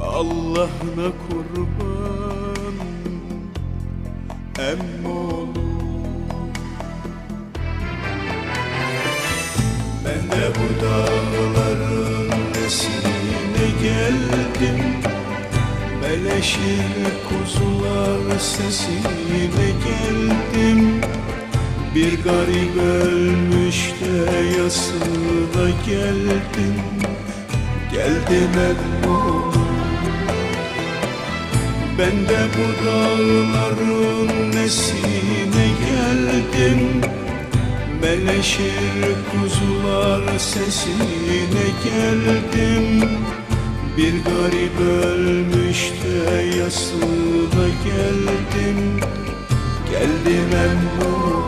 Allah'ına kurban Emmoğlu. Ben de bu dağların nesine geldim. Meleşir kuzular sesine geldim. Bir garip ölmüş de yasına geldim. Geldim Emmoğlu ben de bu dağların nesine geldim? Meleşir kuzular sesine geldim. Bir garip ölmüş de yasına geldim. Geldim emmoğlu